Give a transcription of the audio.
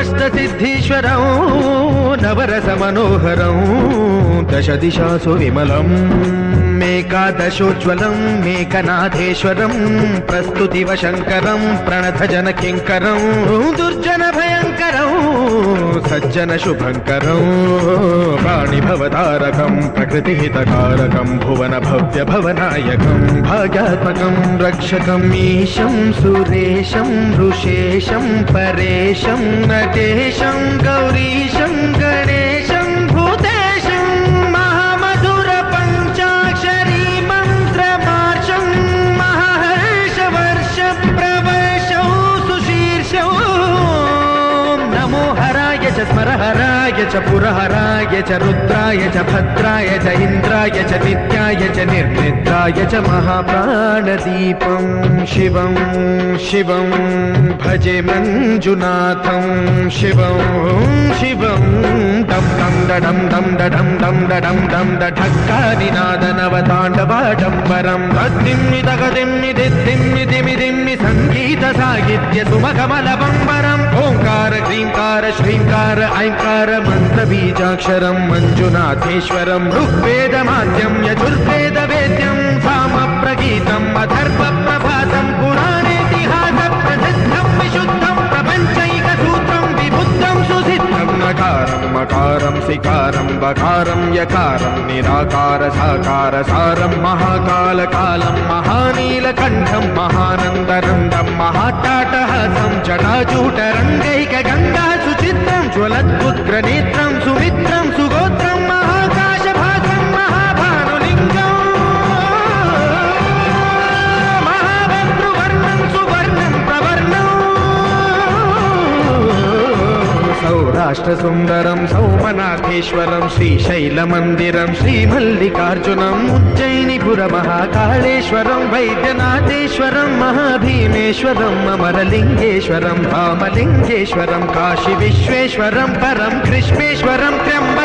अष्टसिद्धीश्वरौ नवरसमनोहरौ दशदिशासु विमलम् मेकादशोज्ज्वलं मेकनाथेश्वरं प्रस्तुतिवशङ्करं प्रणतजनकिङ्करं दुर्जनभयङ्करौ सज्जनशुभङ्करौ प्राणिभवतारकं प्रकृतिहितकारकं भुवनभव्यभवनायकं भाग्यात्मकं रक्षकम् ईशं सुरेशं ऋषेशं परेशं गौरीशं स्मरहराय च पुरहराय च रुद्राय च भद्राय च इन्द्राय च नित्याय च निर्निद्राय च महाप्राणदीपं शिवं शिवं भजे मञ्जुनाथं शिवं शिवं डं डं डडं डं डडं डं डडं डं डढक्कानिनादनवताण्डवाडम्बरं तद्दिम्मि तगदिम्मि दिद्दिम्मि दिमि दिम्मि सङ्गीतसाहित्य सुमकमलबम्बरम् ओङ्कार क्रीङ्कार श्रीङ्कार ऐङ्कार मन्त्रबीजाक्षरं मञ्जुनाथेश्वरं ऋग्वेदमाद्यं यजुर्वेदवेद्यं सामप्रगीतम् अथर्वप्रभातं प्रपञ्चैकसूत्रं विबुद्धं सुसिद्धं नकारं मकारं सिकारं बकारं यकारं निराकार साकार सारं महाकालकालं महानीलकण्ठं महानन्दरन्दं महाटाटहासं जटाजूटरङ्गैकगङ्गा ज्वलद्बुद्रनेत्रं सुमित्रं అష్టసుందరం సౌమనాథేశ్వరం శ్రీశైలమందిరం శ్రీమల్లికార్జునం ఉజ్జయినిపుర మహాకాళేశ్వరం వైద్యనాథేశ్వరం మహాభీమేశ్వరం అమరలింగేశ్వరం భామలింగేశ్వరం కాశీ విశ్వేశ్వరం పరం కృష్ణేశ్వరం త్ర్యంబ